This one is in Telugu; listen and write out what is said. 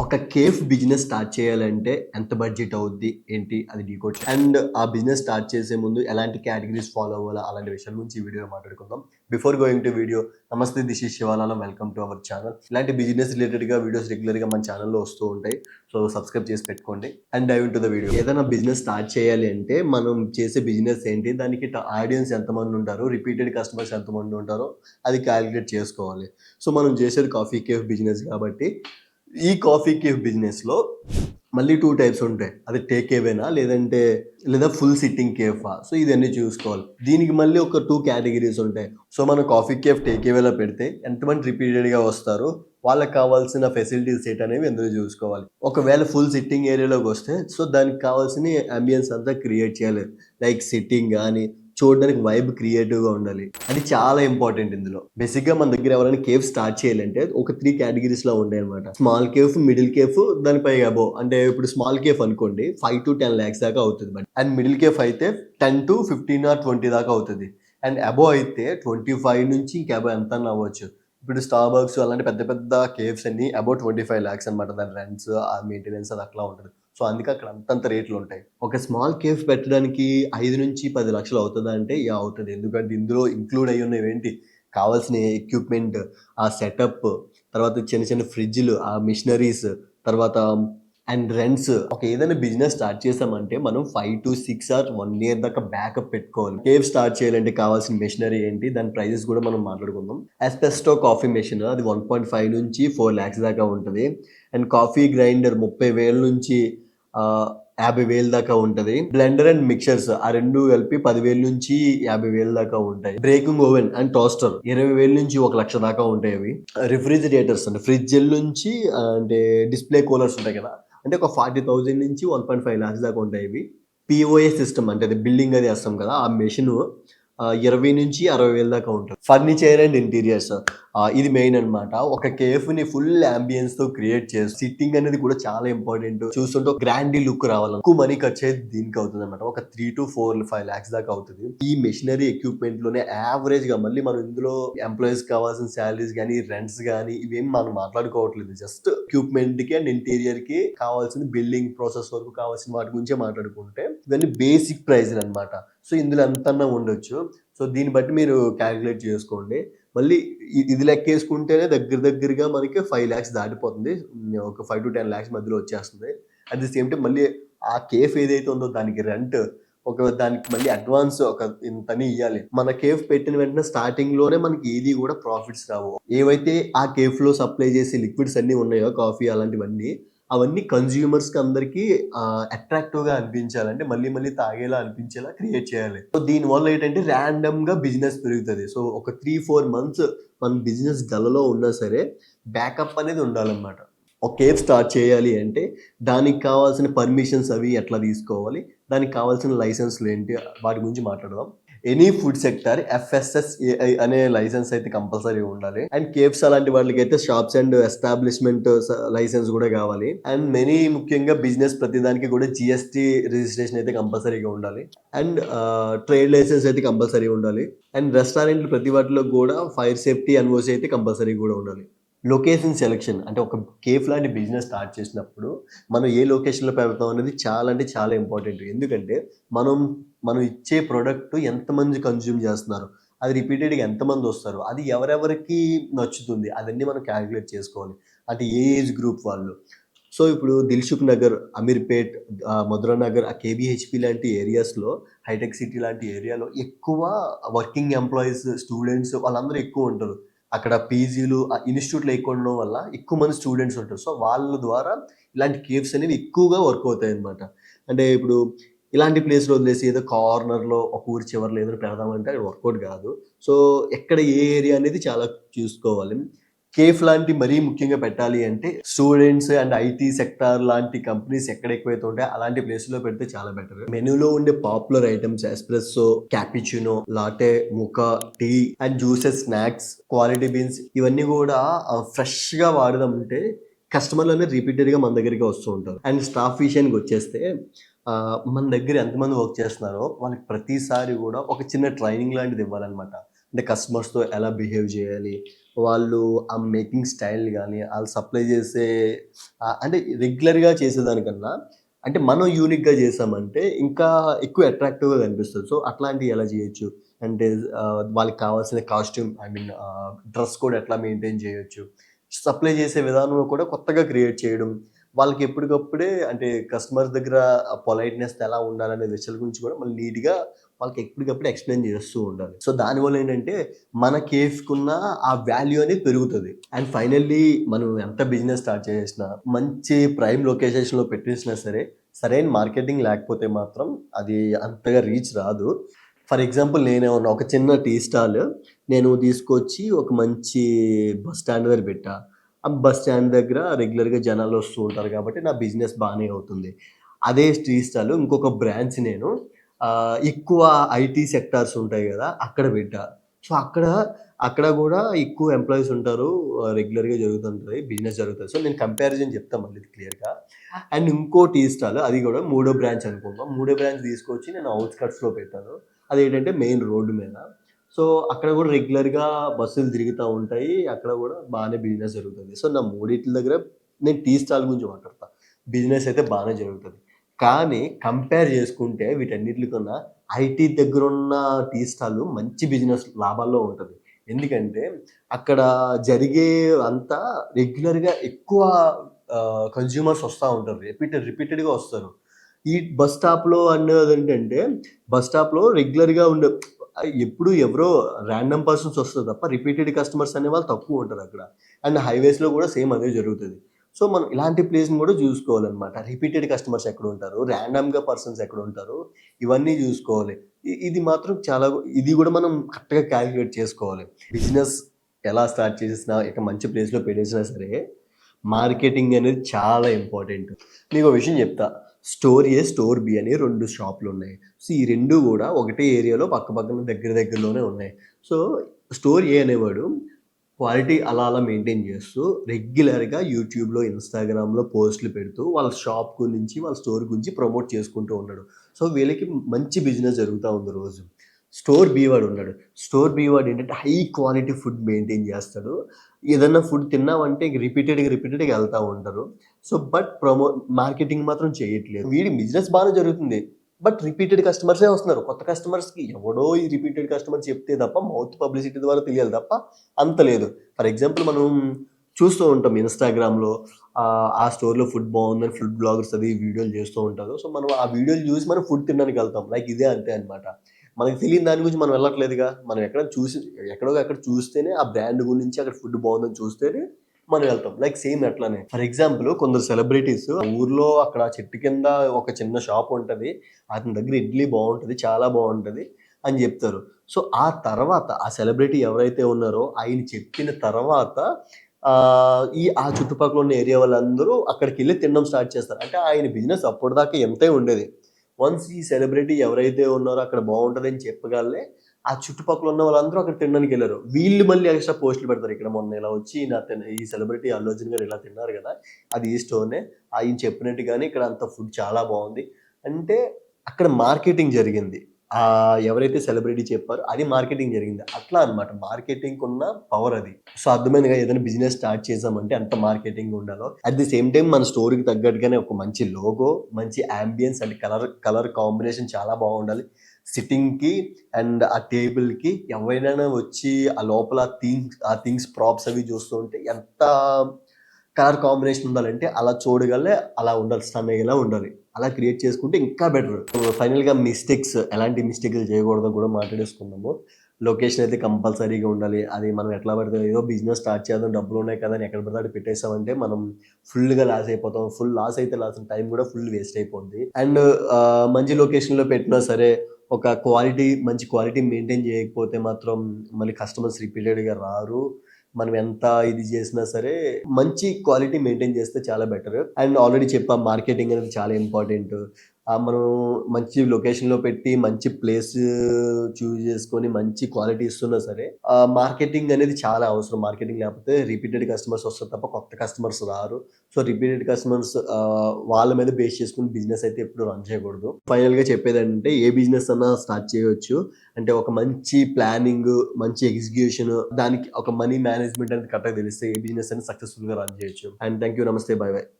ఒక కేఫ్ బిజినెస్ స్టార్ట్ చేయాలంటే ఎంత బడ్జెట్ అవుద్ది? ఏంటి? అది డీకోడ్ అండ్ ఆ బిజినెస్ స్టార్ట్ చేసే ముందు ఎలాంటి కేటగిరీస్ ఫాలో అవ్వాలా? అలాంటి విషయాల గురించి ఈ వీడియో మాట్లాడుకుందాం. బిఫోర్ గోయింగ్ టు వీడియో నమస్తే this is Shivalala. Welcome to our channel. ఇలాంటి బిజినెస్ రిలేటెడ్గా వీడియోస్ రెగ్యులర్గా మన ఛానల్లో వస్తూ ఉంటాయి. సో సబ్స్క్రైబ్ చేసి పెట్టుకోండి. And dive to the video. ఏదైనా బిజినెస్ స్టార్ట్ చేయాలి అంటే మనం చేసే బిజినెస్ ఏంటి? దానికి ఆడియన్స్ ఎంతమంది ఉంటారు? రిపీటెడ్ కస్టమర్స్ ఎంతమంది ఉంటారో అది క్యాలిక్యులేట్ చేసుకోవాలి. సో మనం చేసేది కాఫీ కేఫ్ బిజినెస్ కాబట్టి ఈ కాఫీ కేఫ్ బిజినెస్లో మళ్ళీ టూ టైప్స్ ఉంటాయి. అది టేక్ ఏవేనా లేదంటే లేదా ఫుల్ సిట్టింగ్ కేఫా? సో ఇదన్నీ చూసుకోవాలి. దీనికి మళ్ళీ ఒక టూ కేటగిరీస్ ఉంటాయి. సో మనం కాఫీ కేఫ్ టేక్ ఏవేలో పెడితే ఎంతమంది రిపీటెడ్గా వస్తారు వాళ్ళకి కావాల్సిన ఫెసిలిటీస్ ఏంటి అనేవి ఎందుకు చూసుకోవాలి. ఒకవేళ ఫుల్ సిట్టింగ్ ఏరియాలోకి వస్తే సో దానికి కావాల్సిన అంబియన్స్ అంతా క్రియేట్ చేయాలి. లైక్ సిట్టింగ్ కానీ చూడడానికి వైబ్ క్రియేటివ్గా ఉండాలి. అది చాలా ఇంపార్టెంట్ ఇందులో. బేసిక్గా మన దగ్గర ఎవరైనా కేవ్ స్టార్ట్ చేయాలంటే ఒక త్రీ కేటగిరీస్లో ఉంటాయి అనమాట స్మాల్ కేఫ్ మిడిల్ కేఫ్ దానిపై అబో అంటే ఇప్పుడు స్మాల్ కేఫ్ అనుకోండి ఫైవ్ టు టెన్ ల్యాక్స్ దాకా అవుతుంది బట్ అండ్ మిడిల్ కేఫ్ అయితే ten to fifteen or twenty దాకా అవుతుంది. అండ్ అబో అయితే ట్వంటీ ఫైవ్ నుంచి ఇంకా అబో ఎంత అవ్వచ్చు. ఇప్పుడు స్టార్ అలాంటి పెద్ద పెద్ద కేవ్స్ అన్ని అబౌట్ ట్వంటీ ఫైవ్ ల్యాక్స్ అనమాట దాని రెంట్స్ ఆ మెయింటెనెన్స్ అది అట్లా ఉంటుంది. సో అందుకే అక్కడ అంతంత రేట్లు ఉంటాయి. ఒక స్మాల్ కేఫ్ పెట్టడానికి ఐదు నుంచి పది లక్షలు అవుతుందా అంటే యా అవుతుంది. ఎందుకంటే ఇందులో ఇంక్లూడ్ అయ్యి ఉన్నవి ఏంటి? కావాల్సిన ఎక్విప్మెంట్ ఆ సెటప్ తర్వాత చిన్న చిన్న ఫ్రిడ్జ్లు ఆ మిషనరీస్ తర్వాత అండ్ రెంట్స్ ఒక ఏదైనా బిజినెస్ స్టార్ట్ చేసామంటే మనం five to six or one year దాకా బ్యాకప్ పెట్టుకోవాలి. కేవ్ స్టార్ట్ చేయాలంటే కావాల్సిన మెషినరీ ఏంటి? దాని ప్రైజెస్ కూడా మనం మాట్లాడుకుందాం. ఎస్పెస్టో కాఫీ మెషిన్ అది వన్ పాయింట్ ఫైవ్ నుంచి ఫోర్ ల్యాక్స్ దాకా ఉంటుంది. అండ్ కాఫీ గ్రైండర్ ముప్పై వేల నుంచి యాభై వేల దాకా ఉంటుంది. బ్లెండర్ అండ్ మిక్చర్స్ ఆ రెండు కలిపి పదివేల నుంచి యాభై వేల దాకా ఉంటాయి. బ్రేకింగ్ ఓవెన్ అండ్ టోస్టర్ ఇరవై వేల నుంచి ఒక లక్ష దాకా ఉంటాయి అవి. రిఫ్రిజిరేటర్స్ అంటే ఫ్రిడ్జ్ నుంచి అంటే డిస్ప్లే కూలర్స్ ఉంటాయి కదా. అంటే ఒక ఫార్టీ థౌజండ్ నుంచి వన్ పాయింట్ ఫైవ్ లాక్స్ దాకా ఉంటాయి ఇవి. పిఓఏ సిస్టమ్ అంటే అది బిల్డింగ్ అది వేస్తాం కదా ఆ మెషిన్ ఇరవై నుంచి అరవై వేల దాకా ఉంటుంది. ఫర్నిచర్ అండ్ ఇంటీరియర్స్ ఇది మెయిన్ అన్నమాట. ఒక కేఫ్ని ఫుల్ అంబియన్స్తో క్రియేట్ చేసి సిట్టింగ్ అనేది కూడా చాలా ఇంపార్టెంట్ చూస్తుంటే గ్రాండీ లుక్ రావాలి. ఎక్కువ మనీ ఖర్చు అయితే దీనికి అవుతుంది అనమాట ఒక three to four five lakhs దాకా అవుతుంది. ఈ మెషినరీ ఎక్విప్మెంట్లోనే యావరేజ్గా మళ్ళీ మనం ఇందులో ఎంప్లాయీస్ కావాల్సిన శాలరీస్ కానీ రెంట్స్ కానీ ఇవేం మనం మాట్లాడుకోవట్లేదు. జస్ట్ ఎక్విప్మెంట్కి అండ్ ఇంటీరియర్కి కావాల్సిన బిల్డింగ్ ప్రాసెస్ వరకు కావాల్సిన వాటి గురించే మాట్లాడుకుంటే ఇవన్నీ బేసిక్ ప్రైజ్ అనమాట సో ఇందులో ఎంతన్నా ఉండొచ్చు. సో దీన్ని బట్టి మీరు క్యాలిక్యులేట్ చేసుకోండి. మళ్ళీ ఇది లెక్కేసుకుంటేనే దగ్గర దగ్గరగా మనకి ఫైవ్ ల్యాక్స్ దాటిపోతుంది. ఒక ఫైవ్ టు టెన్ ల్యాక్స్ మధ్యలో వచ్చేస్తుంది. అట్ ది సేమ్ టైం మళ్ళీ ఆ కేఫ్ ఏదైతే ఉందో దానికి రెంట్ ఒక దానికి మళ్ళీ అడ్వాన్స్ ఒక ఇంతని ఇవ్వాలి మన కేఫ్ పెట్టిన వెంటనే స్టార్టింగ్లోనే మనకి ఏది కూడా ప్రాఫిట్స్ రావు. ఏవైతే ఆ కేఫ్లో సప్లై చేసే లిక్విడ్స్ అన్ని ఉన్నాయో కాఫీ అలాంటివన్నీ అవన్నీ కన్జ్యూమర్స్కి అందరికీ అట్రాక్టివ్గా అనిపించాలంటే మళ్ళీ మళ్ళీ తాగేలా అనిపించేలా క్రియేట్ చేయాలి. సో దీని వల్ల ఏంటంటే ర్యాండమ్గా బిజినెస్ పెరుగుతుంది. సో ఒక త్రీ ఫోర్ మంత్స్ మన బిజినెస్ డలలో ఉన్నా సరే బ్యాకప్ అనేది ఉండాలన్నమాట. ఒక కేఫ్ స్టార్ట్ చేయాలి అంటే దానికి కావాల్సిన పర్మిషన్స్ అవి ఎట్లా తీసుకోవాలి? దానికి కావాల్సిన లైసెన్స్లు ఏంటి? వాటి గురించి మాట్లాడదాం. ఎనీ ఫుడ్ సెక్టర్ ఎఫ్ఎస్ఎస్ అనే లైసెన్స్ అయితే కంపల్సరీ ఉండాలి. అండ్ కేఫ్స్ అలాంటి వాళ్ళకి అయితే షాప్స్ అండ్ ఎస్టాబ్లిష్మెంట్ లైసెన్స్ కూడా కావాలి. అండ్ మెనీ ముఖ్యంగా బిజినెస్ ప్రతిదానికి కూడా జిఎస్టి రిజిస్ట్రేషన్ అయితే కంపల్సరీగా ఉండాలి. అండ్ ట్రేడ్ లైసెన్స్ అయితే కంపల్సరీ ఉండాలి. అండ్ రెస్టారెంట్లు ప్రతి వాటిలో కూడా ఫైర్ సేఫ్టీ ఎన్ఓసి అయితే కంపల్సరీ కూడా ఉండాలి. లొకేషన్ సెలెక్షన్ అంటే ఒక కేఫ్ లాంటి బిజినెస్ స్టార్ట్ చేసినప్పుడు మనం ఏ లొకేషన్లో పెడతాం అనేది చాలా అంటే చాలా ఇంపార్టెంట్ ఎందుకంటే మనం మనం ఇచ్చే ప్రోడక్ట్ ఎంతమంది కన్జ్యూమ్ చేస్తున్నారు? అది రిపీటెడ్గా ఎంతమంది వస్తారు? అది ఎవరెవరికి నచ్చుతుంది? అవన్నీ మనం క్యాలిక్యులేట్ చేసుకోవాలి. అంటే ఏ ఏజ్ గ్రూప్ వాళ్ళు? సో ఇప్పుడు దిల్సుఖ్ నగర్ అమీర్పేట్ ఆ, మధురా నగర్ ఆ కేబిహెచ్పి లాంటి ఏరియాస్లో హైటెక్ సిటీ లాంటి ఏరియాలో ఎక్కువ వర్కింగ్ ఎంప్లాయీస్ స్టూడెంట్స్ వాళ్ళందరూ ఎక్కువ ఉంటారు. అక్కడ పీజీలు ఇన్స్టిట్యూట్లు ఎక్కువ ఉండడం వల్ల ఎక్కువ మంది స్టూడెంట్స్ ఉంటారు. సో వాళ్ళ ద్వారా ఇలాంటి కేవ్స్ అనేవి ఎక్కువగా వర్క్ అవుతాయి అనమాట అంటే ఇప్పుడు ఇలాంటి ప్లేస్లో వదిలేసి ఏదో కార్నర్లో ఒక ఊరి చివరిలో ఏదో పెడదామంటే అది వర్కౌట్ కాదు. సో ఎక్కడ ఏ ఏరియా అనేది చాలా చూసుకోవాలి. కేఫ్ లాంటి మరీ ముఖ్యంగా పెట్టాలి అంటే స్టూడెంట్స్ అండ్ ఐటీ సెక్టార్ లాంటి కంపెనీస్ ఎక్కడ ఎక్కువైతే ఉంటాయో అలాంటి ప్లేస్లో పెడితే చాలా బెటర్. మెనూలో ఉండే popular items espresso cappuccino latte ముఖ tea and juices snacks quality beans ఇవన్నీ కూడా ఫ్రెష్గా వాడదామంటే కస్టమర్లు అనేది రిపీటెడ్గా మన దగ్గరికి వస్తూ ఉంటారు. అండ్ స్టాఫ్ విషయానికి వచ్చేస్తే మన దగ్గర ఎంతమంది వర్క్ చేస్తున్నారో వాళ్ళకి ప్రతిసారి కూడా ఒక చిన్న ట్రైనింగ్ లాంటిది ఇవ్వాలన్నమాట. అంటే కస్టమర్స్తో ఎలా బిహేవ్ చేయాలి వాళ్ళు ఆ మేకింగ్ స్టైల్ కానీ వాళ్ళు సప్లై చేసే అంటే రెగ్యులర్గా చేసేదానికన్నా అంటే మనం యూనిక్గా చేసామంటే ఇంకా ఎక్కువ అట్రాక్టివ్గా కనిపిస్తుంది. సో అట్లాంటివి ఎలా చేయొచ్చు? అంటే వాళ్ళకి కావాల్సిన costume I mean dress code ఎట్లా మెయింటైన్ చేయొచ్చు? సప్లై చేసే విధానం కూడా కొత్తగా క్రియేట్ చేయడం వాళ్ళకి ఎప్పటికప్పుడే అంటే కస్టమర్స్ దగ్గర పొలైట్నెస్ ఎలా ఉండాలనే విషయాల గురించి కూడా మళ్ళీ నీట్గా వాళ్ళకి ఎప్పటికప్పుడు ఎక్స్ప్లెయిన్ చేస్తూ ఉండాలి. సో దానివల్ల ఏంటంటే మన కేఫ్కున్న ఆ వాల్యూ అనేది పెరుగుతుంది. అండ్ ఫైనల్లీ మనం ఎంత బిజినెస్ స్టార్ట్ చేసినా మంచి ప్రైమ్ లొకేషన్లో పెట్టేసినా సరే సరైన మార్కెటింగ్ లేకపోతే మాత్రం అది అంతగా రీచ్ రాదు. ఫర్ ఎగ్జాంపుల్ నేనే ఒక చిన్న టీ స్టాల్ నేను తీసుకొచ్చి ఒక మంచి బస్ స్టాండ్ దగ్గర పెట్టా. బస్ స్టాండ్ దగ్గర రెగ్యులర్గా జనాలు వస్తూ ఉంటారు కాబట్టి నా బిజినెస్ బాగానే అవుతుంది. అదే టీ స్టాల్ ఇంకొక బ్రాంచ్ నేను. ఎక్కువ ఐటీ సెక్టార్స్ ఉంటాయి కదా అక్కడ పెట్టా. సో అక్కడ అక్కడ కూడా ఎక్కువ ఎంప్లాయీస్ ఉంటారు రెగ్యులర్గా జరుగుతుంటుంది బిజినెస్ జరుగుతుంది. సో నేను కంపారిజన్ చెప్తాను మళ్ళీ క్లియర్గా. అండ్ ఇంకో టీ స్టాల్ అది కూడా మూడో బ్రాంచ్ అనుకుందాం మూడో బ్రాంచ్ తీసుకొచ్చి నేను అవుట్స్కట్స్లో పెట్టాను. అది ఏంటంటే మెయిన్ రోడ్డు మీద. సో అక్కడ కూడా రెగ్యులర్గా బస్సులు తిరుగుతూ ఉంటాయి. అక్కడ కూడా బాగానే బిజినెస్ జరుగుతుంది. సో నా మూడింటి దగ్గర నేను టీ స్టాల్ గురించి మాట్లాడతా. బిజినెస్ అయితే బాగానే జరుగుతుంది. కానీ కంపేర్ చేసుకుంటే వీటన్నిటికన్నా ఐటీ దగ్గర ఉన్న టీ స్టాల్ మంచి బిజినెస్ లాభాల్లో ఉంటుంది. ఎందుకంటే అక్కడ జరిగే అంతా రెగ్యులర్గా ఎక్కువ కన్జ్యూమర్స్ వస్తూ ఉంటారు. రిపీటెడ్ రిపీటెడ్గా వస్తారు. ఈ బస్ స్టాప్లో అన్నది ఏంటంటే బస్ స్టాప్లో రెగ్యులర్గా ఉండే ఎప్పుడు ఎవరో ర్యాండమ్ పర్సన్స్ వస్తారు తప్ప రిపీటెడ్ కస్టమర్స్ అనే వాళ్ళు తక్కువ ఉంటారు అక్కడ. అండ్ హైవేస్లో కూడా సేమ్ అదే జరుగుతుంది. సో మనం ఇలాంటి ప్లేస్ని కూడా చూసుకోవాలన్నమాట. రిపీటెడ్ కస్టమర్స్ ఎక్కడ ఉంటారు? ర్యాండమ్గా పర్సన్స్ ఎక్కడ ఉంటారు? ఇవన్నీ చూసుకోవాలి. ఇది మాత్రం చాలా ఇది కూడా మనం కరెక్ట్గా క్యాలిక్యులేట్ చేసుకోవాలి. బిజినెస్ ఎలా స్టార్ట్ చేసినా ఇక మంచి ప్లేస్లో పెట్టేసినా సరే మార్కెటింగ్ అనేది చాలా ఇంపార్టెంట్ నీకు ఒక విషయం చెప్తా. స్టోర్ ఏ స్టోర్ బి అని రెండు షాపులు ఉన్నాయి. సో ఈ రెండు కూడా ఒకటే ఏరియాలో పక్క పక్కన దగ్గర దగ్గరలోనే ఉన్నాయి. సో స్టోర్ ఏ అనేవాడు క్వాలిటీ అలా అలా మెయింటైన్ చేస్తూ రెగ్యులర్గా యూట్యూబ్లో ఇన్స్టాగ్రామ్లో పోస్టులు పెడుతూ వాళ్ళ షాప్ గురించి వాళ్ళ స్టోర్ గురించి ప్రమోట్ చేసుకుంటూ ఉన్నాడు సో వీళ్ళకి మంచి బిజినెస్ జరుగుతూ ఉంది రోజు. స్టోర్ బి వాడు ఉన్నాడు. స్టోర్ బి వాడు ఏంటంటే హై క్వాలిటీ ఫుడ్ మెయింటైన్ చేస్తాడు. ఏదన్నా ఫుడ్ తిన్నామంటే రిపీటెడ్గా రిపీటెడ్గా వెళ్తూ ఉంటారు. సో బట్ ప్రమో మార్కెటింగ్ మాత్రం చేయట్లేదు. వీడి బిజినెస్ బాగానే జరుగుతుంది. బట్ రిపీటెడ్ కస్టమర్సే వస్తున్నారు. కొత్త కస్టమర్స్కి ఎవడో ఈ రిపీటెడ్ కస్టమర్ చెప్తే తప్ప మౌత్ పబ్లిసిటీ ద్వారా తెలియాలి తప్ప అంత లేదు. ఫర్ ఎగ్జాంపుల్ మనం చూస్తూ ఉంటాం ఇన్స్టాగ్రామ్లో ఆ స్టోర్లో ఫుడ్ బాగుందని ఫుడ్ బ్లాగర్స్ అది వీడియోలు చేస్తూ ఉంటారు. సో మనం ఆ వీడియోలు చూసి మనం ఫుడ్ తినడానికి వెళ్తాం. లైక్ ఇదే అంతే అనమాట మనకి తెలియని దాని గురించి మనం వెళ్ళట్లేదుగా. మనం ఎక్కడ చూసి ఎక్కడో అక్కడ చూస్తేనే ఆ బ్రాండ్ గురించి అక్కడ ఫుడ్ బాగుందని చూస్తేనే మనం వెళ్తాం. లైక్ సేమ్ అట్లానే. ఫర్ ఎగ్జాంపుల్ కొందరు సెలబ్రిటీస్ ఊర్లో అక్కడ చెట్టు కింద ఒక చిన్న షాప్ ఉంటుంది. అతని దగ్గర ఇడ్లీ బాగుంటుంది చాలా బాగుంటుంది అని చెప్తారు. సో ఆ తర్వాత ఆ సెలబ్రిటీ ఎవరైతే ఉన్నారో ఆయన చెప్పిన తర్వాత ఈ ఆ చుట్టుపక్కల ఉన్న ఏరియా వాళ్ళందరూ అక్కడికి వెళ్ళి తినడం స్టార్ట్ చేస్తారు. అంటే ఆయన బిజినెస్ అప్పటిదాకా ఎంతే ఉండేది. వన్స్ ఈ సెలబ్రిటీ ఎవరైతే ఉన్నారో అక్కడ బాగుంటుందని చెప్పగలనే ఆ చుట్టుపక్కల ఉన్న వాళ్ళందరూ అక్కడ తినడానికి వెళ్ళారు. వీళ్ళు మళ్ళీ ఎక్స్ట్రా పోస్టులు పెడతారు. ఇక్కడ మొన్న ఇలా వచ్చి నా తిన ఈ సెలబ్రిటీ అల్లు అర్జున్ గారు ఇలా తిన్నారు కదా అది ఈ స్టోర్నే ఆయన చెప్పినట్టుగానే ఇక్కడ అంత ఫుడ్ చాలా బాగుంది. అంటే అక్కడ మార్కెటింగ్ జరిగింది. ఎవరైతే సెలబ్రిటీ చెప్పారో అది మార్కెటింగ్ జరిగింది. అట్లా అనమాట మార్కెటింగ్ ఉన్న పవర్ అది. సో అర్థమైందిగా ఏదైనా బిజినెస్ స్టార్ట్ చేసామంటే అంత మార్కెటింగ్ ఉండాలో. అట్ ది సేమ్ టైం మన స్టోరీకి తగ్గట్టుగానే ఒక మంచి లోగో మంచి ambience and colour colour combination చాలా బాగుండాలి. సిట్టింగ్కి అండ్ ఆ టేబుల్కి ఎవరైనా వచ్చి ఆ లోపల థింగ్స్ ఆ థింగ్స్ ప్రాప్స్ అవి చూస్తూ ఉంటే ఎంత కలర్ కాంబినేషన్ ఉండాలంటే అలా చూడగలే అలా ఉండాలి స్టన్ అయ్యేలా ఉండాలి. అలా క్రియేట్ చేసుకుంటే ఇంకా బెటర్ ఫైనల్గా మిస్టేక్స్ ఎలాంటి మిస్టేక్లు చేయకూడదో కూడా మాట్లాడేసుకున్నాము లొకేషన్ అయితే కంపల్సరీగా ఉండాలి. అది మనం ఎట్లా పడితే ఏదో బిజినెస్ స్టార్ట్ చేద్దాం డబ్బులు ఉన్నాయి కదా అని ఎక్కడ పడితే అక్కడ పెట్టేసామంటే మనం ఫుల్గా లాస్ అయిపోతాం. ఫుల్ లాస్ అయితే లాస్ టైం కూడా ఫుల్ వేస్ట్ అయిపోద్ది. అండ్ మంచి లొకేషన్లో పెట్టినా సరే ఒక క్వాలిటీ మంచి క్వాలిటీ మెయింటైన్ చేయకపోతే మాత్రం మళ్ళీ కస్టమర్స్ రిపీటెడ్గా రారు. మనం ఎంత ఇది చేసినా సరే మంచి క్వాలిటీ మెయింటైన్ చేస్తే చాలా బెటర్ అండ్ ఆల్రెడీ చెప్పాం మార్కెటింగ్ అనేది చాలా ఇంపార్టెంట్ మనం మంచి లొకేషన్లో పెట్టి మంచి ప్లేస్ చూస్ చేసుకొని మంచి క్వాలిటీ ఇస్తున్నా సరే మార్కెటింగ్ అనేది చాలా అవసరం. మార్కెటింగ్ లేకపోతే రిపీటెడ్ కస్టమర్స్ వస్తారు తప్ప కొత్త కస్టమర్స్ రారు. సో రిపీటెడ్ కస్టమర్స్ వాళ్ళ మీద బేస్ చేసుకుని బిజినెస్ అయితే ఎప్పుడు రన్ చేయకూడదు. ఫైనల్గా చెప్పేది అంటే ఏ బిజినెస్ అన్నా స్టార్ట్ చేయవచ్చు అంటే ఒక మంచి ప్లానింగ్ మంచి ఎగ్జిక్యూషన్ దానికి ఒక మనీ మేనేజ్మెంట్ అనేది కరెక్ట్గా తెలిస్తే ఏ బిజినెస్ అనేది సక్సెస్ఫుల్గా రన్ చేయొచ్చు. అండ్ థ్యాంక్ యూ నమస్తే బై బాయ్